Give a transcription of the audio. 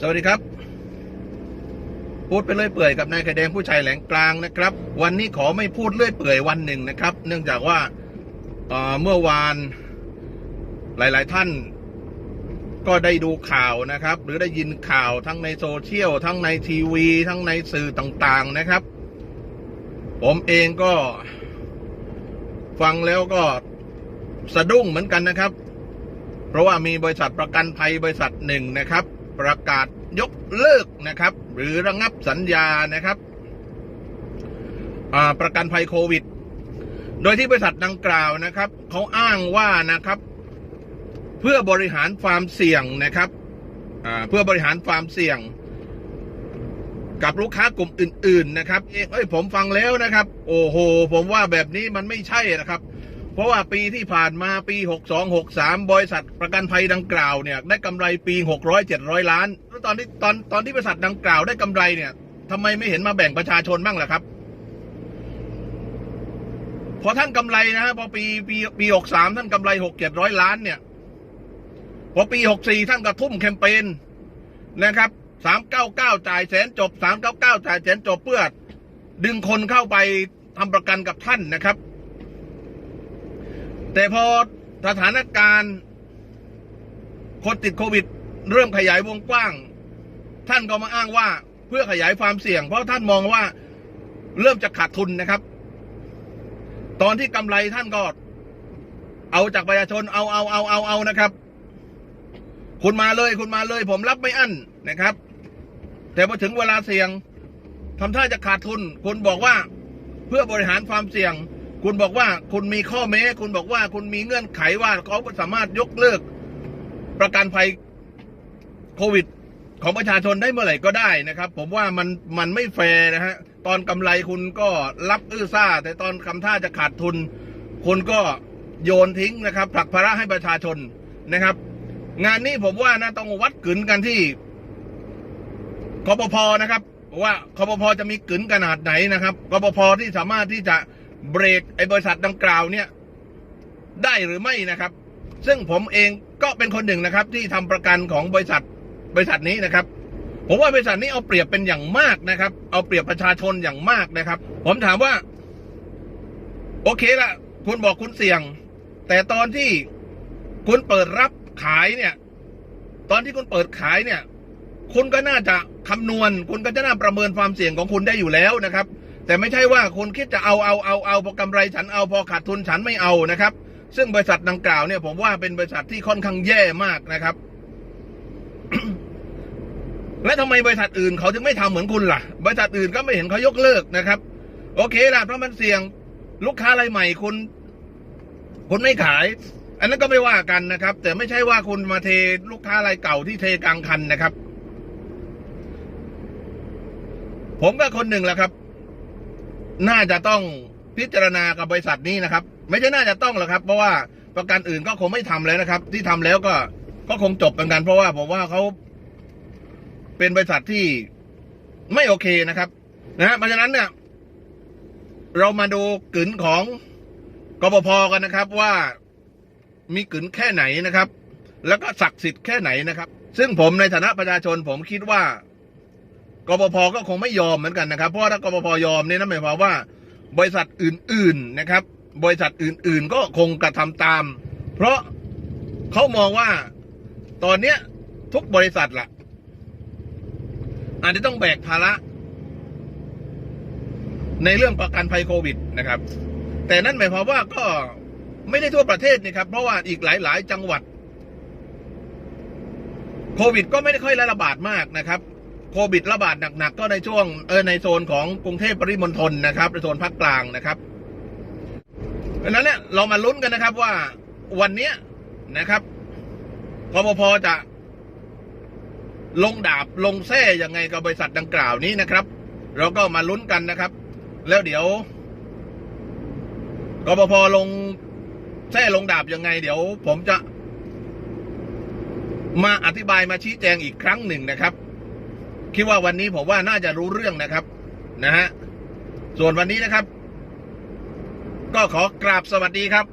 สวัสดีครับพูดไปเรื่อยเปื่อยกับนายไข่แดงผู้ชายแหลงกลางนะครับ วันนี้ขอไม่พูดเรื่อยเปื่อยวันหนึ่งนะครับ เนื่องจากว่าเเมื่อวานหลาย ๆ ท่านก็ได้ดูข่าวนะครับ หรือได้ยินข่าวทั้งในโซเชียลทั้งในทีวี ทั้งในสื่อต่าง ๆ นะครับ ผมเองก็ ฟังแล้วก็สะดุ้งเหมือนกันนะครับ เพราะว่ามีบริษัทประกันภัยบริษัทหนึ่งนะครับ ประกาศยกเลิกนะครับ หรือระงับสัญญานะครับประกันภัยโควิด โดยที่บริษัทดังกล่าวนะครับเขาอ้างว่านะครับ เพื่อบริหารความเสี่ยงนะครับเพื่อบริหารความเสี่ยง กับลูกค้ากลุ่มอื่น ๆ นะครับเอ้ยผมฟังแล้วนะครับ โอ้โห ผมว่าแบบนี้มันไม่ใช่นะครับ เพราะว่าปีที่ผ่านมาปี 62 63 บริษัทประกันภัยดังกล่าวเนี่ยได้กำไรปี 600 700 ล้านแล้วตอนที่ตอนตอนที่บริษัทดังกล่าวได้กำไรเนี่ยทำไมไม่เห็นมาแบ่งประชาชนบ้างล่ะครับ พอท่านกำไรนะฮะพอปีปีปี63ท่านกำไร 6 700 ล้านเนี่ย พอปี 64 ท่านก็ทุ่มแคมเปญนะครับ 399 จ่ายแสนจบ 399 จ่ายแสนจบเพื่อดึงคนเข้าไปทำประกันกับท่านนะครับ แต่พอสถานการณ์คนติดโควิด เริ่มขยายวงกว้าง ท่านก็มาอ้างว่าเพื่อขยายความเสี่ยง เพราะท่านมองว่าเริ่มจะขาดทุนนะครับ ตอนที่กำไรท่านก็เอาจากประชาชนเอาเอาเอาเอาเอานะครับ คุณมาเลยคุณมาเลย ผมรับไม่อั้นนะครับ แต่พอถึงเวลาเสี่ยงทำท่าจะขาดทุนคุณบอกว่าเพื่อบริหารความเสี่ยง คุณบอกว่าคุณมีข้อแม้ คุณบอกว่าคุณมีเงื่อนไขว่าเขาสามารถยกเลิก ประกันภัยโควิด ของประชาชนได้เมื่อไหร่ก็ได้นะครับ ผมว่ามันมันไม่แฟร์นะฮะตอนกำไรคุณก็รับอื้อซ่า แต่ตอนคำท่าจะขาดทุน คุณก็โยนทิ้งนะครับผลักภาระให้ประชาชนนะครับ งานนี้ผมว่านะต้องวัดกึนกันที่กปพนะครับว่าคปพจะมีกึนขนาดไหนนะครับกปพที่สามารถที่จะ เบรกไอ้บริษัทดังกล่าวเนี่ยได้หรือไม่นะครับ ซึ่งผมเองก็เป็นคนหนึ่งนะครับ ที่ทำประกันของบริษัทบริษัทนี้นะครับ ผมว่าบริษัทนี้เอาเปรียบเป็นอย่างมากนะครับ เอาเปรียบประชาชนอย่างมากนะครับ ผมถามว่า โอเคละคุณบอกคุณเสี่ยง แต่ตอนที่คุณเปิดรับขายเนี่ย ตอนที่คุณเปิดขายเนี่ย คุณก็น่าจะคำนวณ คุณก็จะน่าประเมินความเสี่ยงของคุณได้อยู่แล้วนะครับ แต่ไม่ใช่ว่าคุณคิดจะเอาเอาเอาเอาพอกำไรฉันเอาพอขาดทุนฉันไม่เอานะครับ ซึ่งบริษัทดังกล่าวเนี่ยผมว่าเป็นบริษัทที่ค่อนข้างแย่มากนะครับ และทำไมบริษัทอื่นเขาถึงไม่ทำเหมือนคุณล่ะ บริษัทอื่นก็ไม่เห็นเขายกเลิกนะครับ โอเคล่ะเพราะมันเสี่ยงลูกค้ารายใหม่คุณคุณไม่ขาย อันนั้นก็ไม่ว่ากันนะครับ แต่ไม่ใช่ว่าคุณมาเทลูกค้ารายเก่าที่เทกลางคันนะครับ ผมก็คนหนึ่งแหละครับ น่าจะต้องพิจารณากับบริษัทนี้นะครับ ไม่ใช่น่าจะต้องหรอกครับ เพราะว่าประกันอื่นก็คงไม่ทำแล้วนะครับ ที่ทำแล้วก็ก็คงจบเหมือนกัน เพราะว่าผมว่าเขาเป็นบริษัทที่ไม่โอเคนะครับ นะฮะเพราะฉะนั้นเนี่ย เรามาดูกลืนของกปพกันนะครับ ว่ามีกลืนแค่ไหนนะครับ แล้วก็ศักดิ์สิทธิ์แค่ไหนนะครับ ซึ่งผมในฐานะประชาชนผมคิดว่า กปพก็คงไม่ยอมเหมือนกันนะครับ เพราะถ้ากปพยอมเนี่ยนั่นหมายความว่า บริษัทอื่นๆนะครับ บริษัทอื่นๆ ก็คงกระทำตาม เพราะเขามองว่าตอนเนี้ยทุกบริษัทละอาจจะต้องแบกภาระในเรื่องประกันภัยโควิดนะครับ แต่นั่นหมายความว่าก็ไม่ได้ทั่วประเทศนี่ครับ เพราะว่าอีกหลาย ๆ จังหวัด โควิด ก็ไม่ได้ค่อยระบาดมากนะครับ โควิดระบาดหนักๆก็ในช่วงเออในโซนของกรุงเทพปริมณฑลนะครับในโซนภาคกลางนะครับเพราะนั้นเนี่ยเรามาลุ้นกันนะครับว่าวันเนี้ยนะครับกปพจะลงดาบลงแส้ยังไงกับบริษัทดังกล่าวนี้นะครับ เราก็มาลุ้นกันนะครับ แล้วเดี๋ยวกปพลงแส้ลงดาบยังไง เดี๋ยว ผมจะมาอธิบายมาชี้แจงอีกครั้งหนึ่งนะครับ คิดว่าวันนี้ผมว่าน่าจะรู้เรื่องนะครับนะฮะส่วนวันนี้นะครับ ก็ขอกราบสวัสดีครับ